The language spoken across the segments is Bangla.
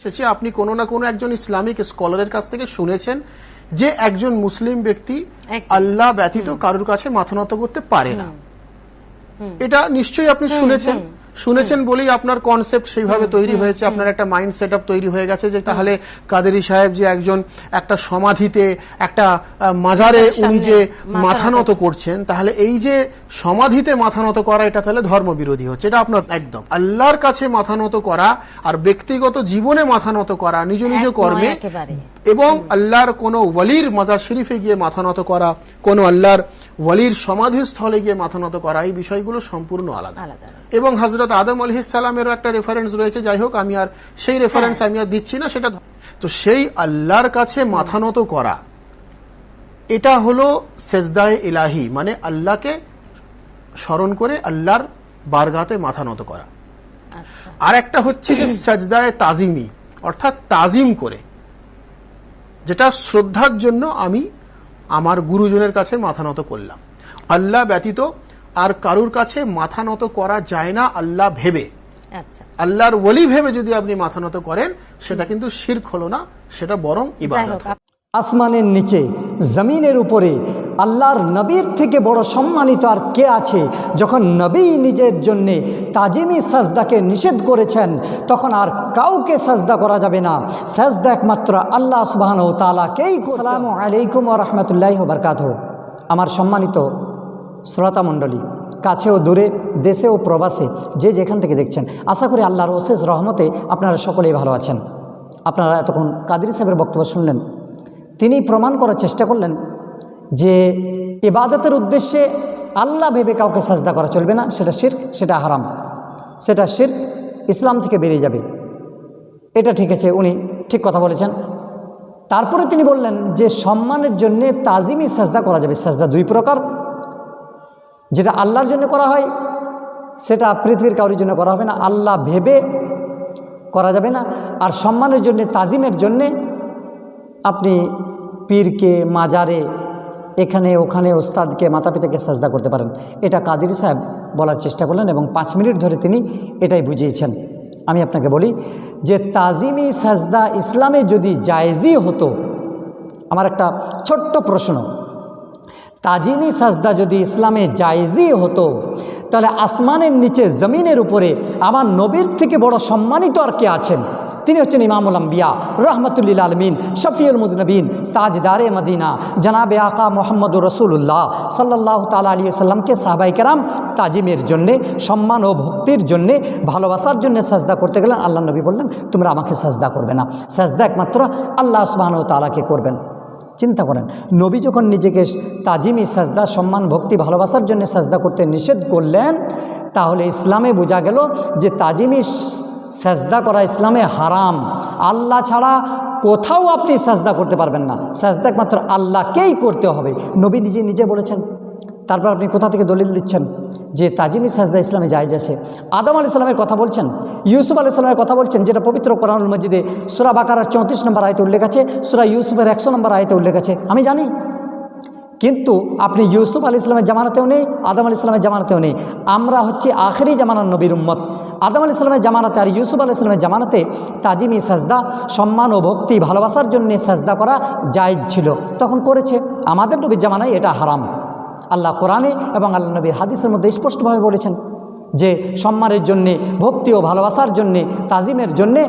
শেষে আপনি কোনো না কোনো একজন ইসলামিক স্কলারের কাছ থেকে শুনেছেন যে একজন মুসলিম ব্যক্তি আল্লাহ ব্যতীত কারোর কাছে মাথা নত করতে পারে না। এটা নিশ্চয়ই আপনি শুনেছেন। শুনেছেন বলেই আপনার কনসেপ্ট সেইভাবে তৈরি হয়েছে আপনার একটা মাইন্ড সেট তৈরি হয়ে গেছে যে তাহলে কাদেরি সাহেব যে একজন একটা সমাধিতে একটা মাজারে উনি যে মাথা নত করছেন তাহলে এই যে সমাধিতে মাথা নত করা এটা তাহলে ধর্ম বিরোধী হচ্ছে এটা আপনার একদম। আল্লাহর কাছে মাথা নত করা আর ব্যক্তিগত জীবনে মাথা নত করা নিজ নিজ কর্মে এবং আল্লাহর কোন ওয়ালির মাজার শরীফে গিয়ে মাথা নত করা কোন আল্লাহর ওয়ালির সমাধিস্থলে গিয়ে মাথা নত করা এই বিষয়গুলো সম্পূর্ণ আলাদা। আলাদা। এবং হজরত আদম আলহ ইসালামেরও একটা রেফারেন্স রয়েছে যাই হোক আমি আর সেই রেফারেন্স আমি আর দিচ্ছি না সেটা তো সেই আল্লাহর কাছে মাথা নত করা এটা হলো সেজদায় ইলাহি মানে আল্লাহকে স্মরণ করে আল্লাহর বারগাতে মাথা নত করা। আচ্ছা। আর একটা হচ্ছে যে সাজদায় তাজিমি অর্থাৎ তাজিম করে যেটা শ্রদ্ধার জন্য আমি আমার গুরুজনের কাছে মাথা নত করলাম। আল্লাহ ব্যতীত আর কারুর কাছে মাথা নত করা যায় না আল্লাহ ভেবে। আচ্ছা। আল্লাহর ওলি ভেবে যদি আপনি মাথা নত করেন সেটা কিন্তু শির্ক হলো না সেটা বরং ইবাদত। আসমানের নিচে জমিনের উপরে আল্লাহর নবীর থেকে বড় সম্মানিত আর কে আছে? যখন নবী নিজের জন্যে তাজিমি সাজদাকে নিষেধ করেছেন, তখন আর কাউকে সাজদা করা যাবে না। সাজদা একমাত্র আল্লাহ সুবাহন ও তালাকেই সালামু আলাইকুম রহমতুল্লাহ বরকাত আমার সম্মানিত শ্রোতা মণ্ডলী, কাছে ও দূরে, দেশে ও প্রবাসে যে যেখান থেকে দেখছেন, আশা করি আল্লাহর অশেষ রহমতে আপনারা সকলেই ভালো আছেন। আপনারা এতক্ষণ কাদির সাহেবের বক্তব্য শুনলেন। তিনি প্রমাণ করার চেষ্টা করলেন যে ইবাদতের উদ্দেশ্যে আল্লাহ ভেবে কাউকে সাজদা করা চলবে না, সেটা শির্ক, সেটা হারাম। সেটা শির্ক ইসলাম থেকে বেরিয়ে যাবে। এটা ঠিক আছে, উনি ঠিক কথা বলেছেন। তারপরে তিনি বললেন যে সম্মানের জন্যে তাজিমি সাজদা করা যাবে, সাজদা দুই প্রকার। যেটা আল্লাহর জন্য করা হয়, সেটা পৃথিবীর কাউরির জন্য করা হবে না, আল্লাহ ভেবে করা যাবে না। আর সম্মানের জন্য, তাজিমের জন্যে আপনি পীরকে, মাজারে এখানে, ওখানে ওস্তাদকে মাতা পিতাকে সাজদা করতে পারেন। এটা কাদির সাহেব বলার চেষ্টা করলেন এবং পাঁচ মিনিট ধরে তিনি এটাই বুঝিয়েছেন। আমি আপনাকে বলি যে তাজিমি সাজদা ইসলামে যদি জায়েজই হতো, আমার একটা ছোট্ট প্রশ্ন। তাজিমি সাজদা যদি ইসলামে জায়েজই হতো, তাহলে আসমানের নিচে, জমিনের উপরে আমার নবীর থেকে বড় সম্মানিত আর কে আছেন? তিনি হচ্ছেন ইমামুল আম্বিয়া, রহমতুল্লিল আলমিন, শফিউল মুজনবিন, তাজদারে মদিনা। জনাবে আকা মোহাম্মদ রসুল্লাহ সাল্লাহ তালা আলী সাল্লামকে সাহবাই কেরাম তাজিমের জন্যে, সম্মান ও ভক্তির জন্যে, ভালোবাসার জন্য সাজদা করতে গেলেন। আল্লাহ নবী বললেন, তোমরা আমাকে সাজদা করবে না। সাজদা একমাত্র আল্লাহ সুবাহন তালাকে করবেন। চিন্তা করেন, নবী যখন নিজেকে তাজিমি, সাজদা, সম্মান, ভক্তি, ভালোবাসার জন্য সাজদা করতে নিষেধ করলেন, তাহলে ইসলামে বোঝা গেল যে তাজিমি সাজদা করা ইসলামে হারাম। আল্লাহ ছাড়া কোথাও আপনি সাজদা করতে পারবেন না। সাজদা একমাত্র আল্লাহকেই করতে হবে। নবী নিজে নিজে বলেছেন, তারপর আপনি কোথা থেকে দলিল দিচ্ছেন? যে তাজিমি সাজদা ইসলামে জায়জ আছে। আদম আলি সাল্লামের কথা বলছেন, ইউসুফ আলি সাল্লামের কথা বলছেন, যেটা পবিত্র কোরআনুল মসজিদে সুরা বাকারার চৌত্রিশ নম্বর আয়তে উল্লেখ আছে, সুরা ইউসুফের একশো নম্বর আয়তে উল্লেখ আছে। আমি জানি। কিন্তু আপনি ইউসুফ আলি ইসলামের জামানাতেও নেই, আদম আলি ইসলামের জামানাতেও নেই। আমরা হচ্ছে আখেরি জামানার নবীর উম্মত। আদম আলি ইসলামের জামানাতে আর ইউসুফ আলি ইসলামের জামানাতে তাজিমি, সাজদা, সম্মান ও ভক্তি, ভালোবাসার জন্য সাজদা করা জায়জ ছিল। তখন করেছে, আমাদের নবীর জামানায় এটা হারাম। আল্লাহ কোরআনে এবং আল্লাহ নবীর হাদিসের মধ্যে স্পষ্টভাবে বলেছেন যে, সম্মানের জন্যে, ভক্তি ও ভালোবাসার জন্যে, তাজিমের জন্যে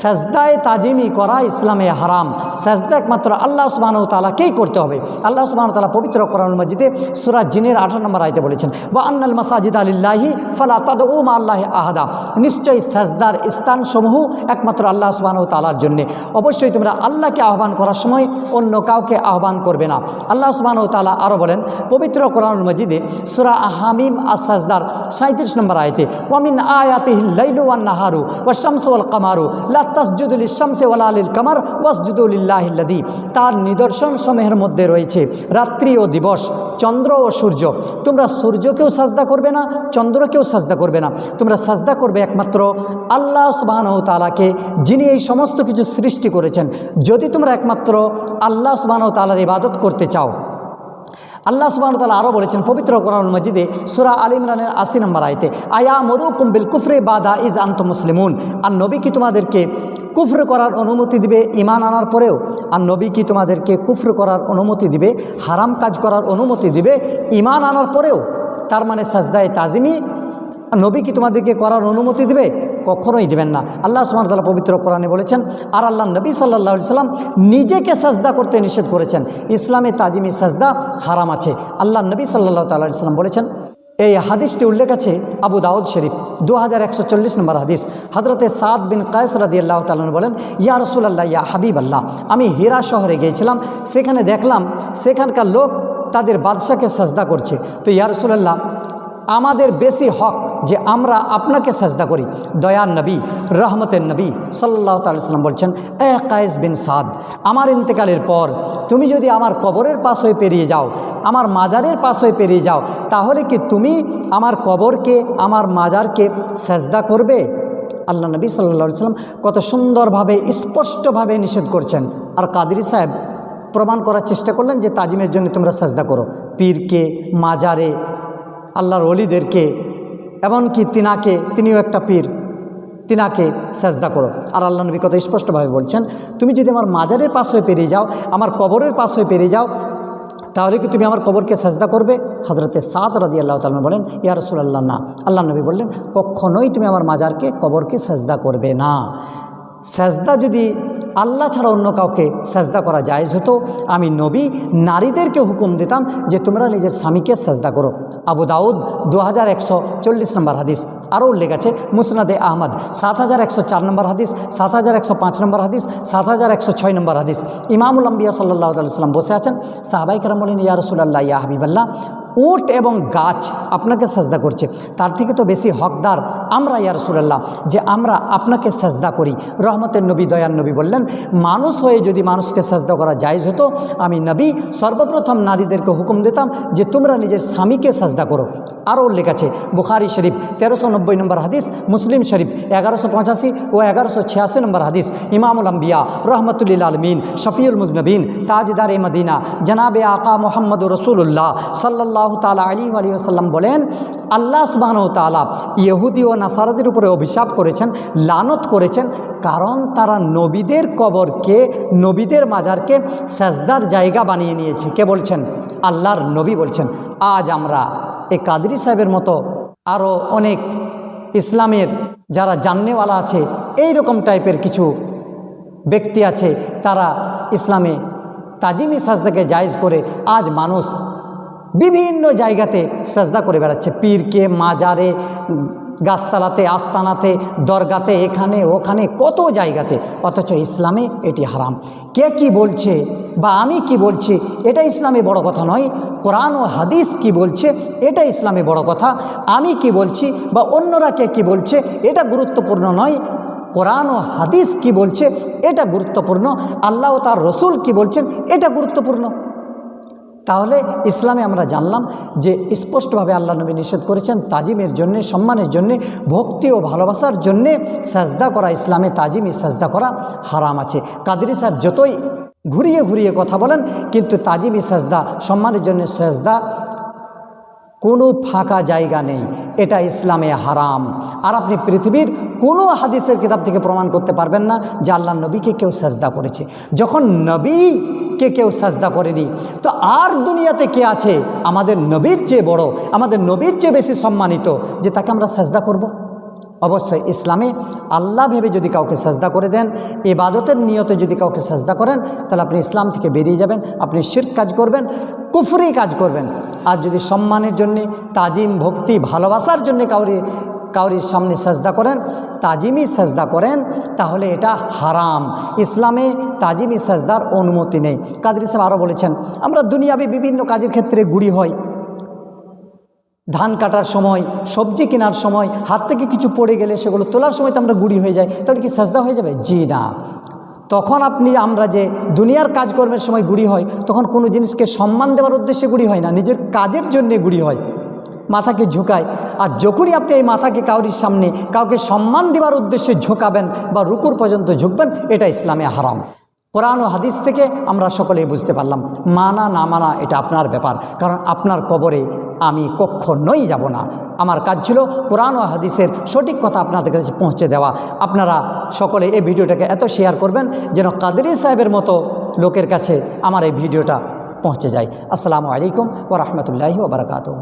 সাজদায় তাজিমি করা ইসলামে হারাম। সাজদা একমাত্র আল্লাহ সুবাহ তালাকেই করতে হবে? আল্লাহ সুবাহ তালা পবিত্র কোরআন মজিদে সুরাজ জিনের আঠারো নম্বর আয়তে বলেছেন বা আন্নাল মাসাজিদ আলিল্লাহি ফালা তাদ উম আল্লাহ আহাদা। নিশ্চয়ই সাজদার স্থানসমূহ একমাত্র আল্লাহ সুবাহ তালার জন্যে। অবশ্যই তোমরা আল্লাহকে আহ্বান করার সময় অন্য কাউকে আহ্বান করবে না। আল্লাহ সুবাহ তালা আরও বলেন, পবিত্র কোরআন মজিদে সুরা হামিম আর সাজদার সাঁত্রিশ নম্বর আয়তে ওয়ামিন আয়াতিহ লাইলু ওয়ান নাহারু ওয়া শামসু ওয়াল কামারু লা তাসজুদুল শামসে ওয়ালা আলিল কামার ওয়াসজুদুলিল্লাহিল্লাদি তার নিদর্শন সমূহের মধ্যে রয়েছে রাত্রি ও দিবস, চন্দ্র ও সূর্য। তোমরা সূর্যকেও সাজদা করবে না, চন্দ্রকেও সাজদা করবে না। তোমরা সাজদা করবে একমাত্র আল্লাহ সুবাহ তালাকে যিনি এই সমস্ত কিছু সৃষ্টি করেছেন। যদি তোমরা একমাত্র আল্লাহ সুবাহ তালার ইবাদত করতে চাও আল্লাহ সুবাহ তালা আরও বলেছেন, পবিত্র কোরআন মজিদে সুরা আল ইমরানের আশি নম্বর আয়তে, আয়া মরুকুম বিল কুফরে বাদা ইজ আন্ত মুসলিমুন? আর নবী কি তোমাদেরকে কুফর করার অনুমতি দিবে ইমান আনার পরেও? আর নবী কি তোমাদেরকে কুফর করার অনুমতি দিবে, হারাম কাজ করার অনুমতি দিবে ইমান আনার পরেও? তার মানে সাজদায় তাজিমি? নবী কি তোমাদেরকে করার অনুমতি দিবে কখনোই দেবেন না। আল্লাহ সুমাতাল পবিত্র কোরআনে বলেছেন, আর আল্লাহ নবী সাল্লাহ সাল্লাম নিজেকে সাজদা করতে নিষেধ করেছেন। ইসলামে তাজিমি সাজদা হারাম আছে। আল্লাহ নবী সাল্লাহ তাল্লাহ সাল্লাম বলেছেন, এই হাদিসটি উল্লেখ আছে আবু দাউদ শরীফ দু হাজার একশো চল্লিশ নম্বর হাদিস। হজরতে সাদ বিন কায়স রাদি আল্লাহ তালন বলেন, ইয়া রসুল্লাহ ইয়া হাবিব আল্লাহ আমি হীরা শহরে গিয়েছিলাম, সেখানে দেখলাম সেখানকার লোক তাদের বাদশাকে সাজদা করছে। তো ইয়া রসুল্লাহ আমাদের বেশি হক যে আমরা আপনাকে সাজদা করি। দয়ার নবী, রহমতের নবী সাল্লাহ সাল্লাম বলছেন, এ কায়েস বিন সাদ, আমার ইন্তেকালের পর তুমি যদি আমার কবরের পাশ হয়ে পেরিয়ে যাও, আমার মাজারের পাশ হয়ে পেরিয়ে যাও, তাহলে কি তুমি আমার কবরকে, আমার মাজারকে সাজদা করবে? আল্লাহ নবী সাল্লা সাল্লাম কত সুন্দরভাবে, স্পষ্টভাবে নিষেধ করছেন। আর কাদরি সাহেব প্রমাণ করার চেষ্টা করলেন যে তাজিমের জন্য তোমরা সাজদা করো। পীরকে, মাজারে আল্লাহর অলিদেরকে এমনকি তিনাকে, তিনিও একটা পীর। তিনাকে সাজদা করো। আর আল্লাহ নবী কত স্পষ্টভাবে বলছেন, তুমি যদি আমার মাজারের পাশ হয়ে পেরিয়ে যাও, আমার কবরের পাশ হয়ে পেরিয়ে যাও, তাহলে কি তুমি আমার কবরকে সাজদা করবে? হজরতে সাত রাদি আল্লাহ তালন বলেন, ইয়া রসুল্লাহ না। আল্লাহ নবী বললেন, কখনোই তুমি আমার মাজারকে, কবরকে সাজদা করবে না। সাজদা যদি আল্লাহ ছাড়া অন্য কাউকে সাজদা করা জায়েজ হতো, আমি নবী নারীদেরকে হুকুম দিতাম যে তোমরা নিজের স্বামীকে সাজদা করো। আবু দাউদ দু হাজার একশো চল্লিশ নম্বর হাদিস। আরও উল্লেখ আছে, মুসনাদে আহমদ সাত হাজার একশো চার নম্বর হাদিস, সাত হাজার একশো পাঁচ নম্বর হাদিস, সাত হাজার একশো ছয় নম্বর হাদিস। ইমামুল আম্বিয়া সাল্লাহ সাল্লাম বসে আছেন সাহাবাই কারাম বলেন, ইয়া উট এবং গাছ আপনাকে সাজদা করছে। তার থেকে তো বেশি হকদার আমরা, ইয়া রসুলাল্লাহ, যে আমরা আপনাকে সাজদা করি। রহমতের নবী, দয়ার নবী বললেন, মানুষ হয়ে যদি মানুষকে সাজদা করা জায়জ হতো, আমি নবী সর্বপ্রথম নারীদেরকে হুকুম দিতাম যে তোমরা নিজের স্বামীকে সাজদা করো। আরও উল্লেখ আছে, বুখারি শরীফ তেরোশো নব্বই নম্বর হাদিস, মুসলিম শরীফ এগারোশো পঁচাশি ও এগারোশো ছিয়াশি নম্বর হাদিস। ইমামুল আম্বিয়া রহমতুল্লিল আলমিন, শফিউল মুজনবিন তাজদার এ মদিনা জনাবে আকা মোহাম্মদ রসুল্লাহ সাল্লাহ তালা আলী আলী আসাল্লাম বলেন, আল্লাহ সুবাহন তালা ইহুদি ও নাসারাদের উপরে অভিশাপ করেছেন, লানত করেছেন, কারণ তারা নবীদের কবরকে, নবীদের মাজারকে সাজদার জায়গা বানিয়ে নিয়েছে। কে বলছেন? আল্লাহর নবী বলছেন। আজ আমরা এ কাদরি সাহেবের মতো আরও অনেক ইসলামের যারা জাননেওয়ালা আছে এই রকম টাইপের কিছু ব্যক্তি আছে, তারা ইসলামে তাজিমি সাজদাকে জায়জ করে আজ মানুষ বিভিন্ন জায়গাতে সাজদা করে বেড়াচ্ছে। পীরকে, মাজারে, গাছতলাতে, আস্তানাতে, দরগাতে, এখানে, ওখানে, কত জায়গাতে। অথচ ইসলামে এটি হারাম। কে কি বলছে বা আমি কি বলছি, এটা ইসলামে বড় কথা নয়। কোরআন ও হাদিস কি বলছে, এটা ইসলামে বড় কথা। আমি কি বলছি বা অন্যরা কে কি বলছে, এটা গুরুত্বপূর্ণ নয়। কোরআন ও হাদিস কি বলছে, এটা গুরুত্বপূর্ণ। আল্লাহ তার রসুল কি বলছেন, এটা গুরুত্বপূর্ণ। তাহলে ইসলামে আমরা জানলাম যে স্পষ্টভাবে আল্লাহ নবী নিষেধ করেছেন তাজিমের জন্যে, সম্মানের জন্যে, ভক্তি ও ভালোবাসার জন্যে সাজদা করা ইসলামে তাজিমি সাজদা করা হারাম আছে। কাদরি সাহেব যতই ঘুরিয়ে ঘুরিয়ে কথা বলেন, কিন্তু তাজিমি সাজদা, সম্মানের জন্য সাজদা কোনো ফাঁকা জায়গা নেই। এটা ইসলামে হারাম। আর আপনি পৃথিবীর কোনো হাদিসের কিতাব থেকে প্রমাণ করতে পারবেন না যে আল্লাহ নবীকে কেউ সাজদা করেছে। যখন নবীকে কেউ সাজদা করেনি, তো আর দুনিয়াতে কে আছে? আমাদের নবীর চেয়ে বড়, আমাদের নবীর চেয়ে বেশি সম্মানিত যে তাকে আমরা সাজদা করব। অবশ্যই ইসলামে। আল্লাহ ভেবে যদি কাউকে সাজদা করে দেন এবাদতের নিয়তে যদি কাউকে সাজদা করেন, তাহলে আপনি ইসলাম থেকে বেরিয়ে যাবেন, আপনি শির্ক কাজ করবেন, কুফরি কাজ করবেন। আর যদি সম্মানের জন্যে, তাজিম, ভক্তি, ভালোবাসার জন্যে কাউরি, কাউরির সামনে সাজদা করেন তাজিমি সাজদা করেন, তাহলে এটা হারাম। ইসলামে তাজিমি সাজদার অনুমতি নেই। কাদের সাহেব আরও বলেছেন, আমরা দুনিয়াবি বিভিন্ন কাজের ক্ষেত্রে গুড়ি হয় ধান কাটার সময়, সবজি কেনার সময়, হাত থেকে কিছু পড়ে গেলে সেগুলো তোলার সময় তো আমরা গুড়ি হয়ে যাই, তাহলে কি সাজদা হয়ে যাবে? জি না। তখন আপনি আমরা যে দুনিয়ার কাজকর্মের সময় গুড়ি হয়, তখন কোনো জিনিসকে সম্মান দেওয়ার উদ্দেশ্যে গুড়ি হয় না, নিজের কাজের জন্যে গুড়ি হয়। মাথাকে ঝুঁকায়। আর যখনই আপনি এই মাথাকে কাউরির সামনে কাউকে সম্মান দেওয়ার উদ্দেশ্যে ঝুঁকাবেন বা রুকুর পর্যন্ত ঝুঁকবেন, এটা ইসলামে হারাম। কোরআন ও হাদিস থেকে আমরা সকলেই বুঝতে পারলাম, মানা না মানা এটা আপনার ব্যাপার। কারণ আপনার কবরে আমি কখনোই যাব না। আমার কাজ ছিল কোরআন ও হাদিসের সঠিক কথা আপনাদের কাছে পৌঁছে দেওয়া। আপনারা সকলে এই ভিডিওটাকে এত শেয়ার করবেন যেন কাদেরি সাহেবের মতো লোকের কাছে আমার এই ভিডিওটা পৌঁছে যায়। আসসালামু আলাইকুম ও রহমতুল্লাহি ওবরাকাতু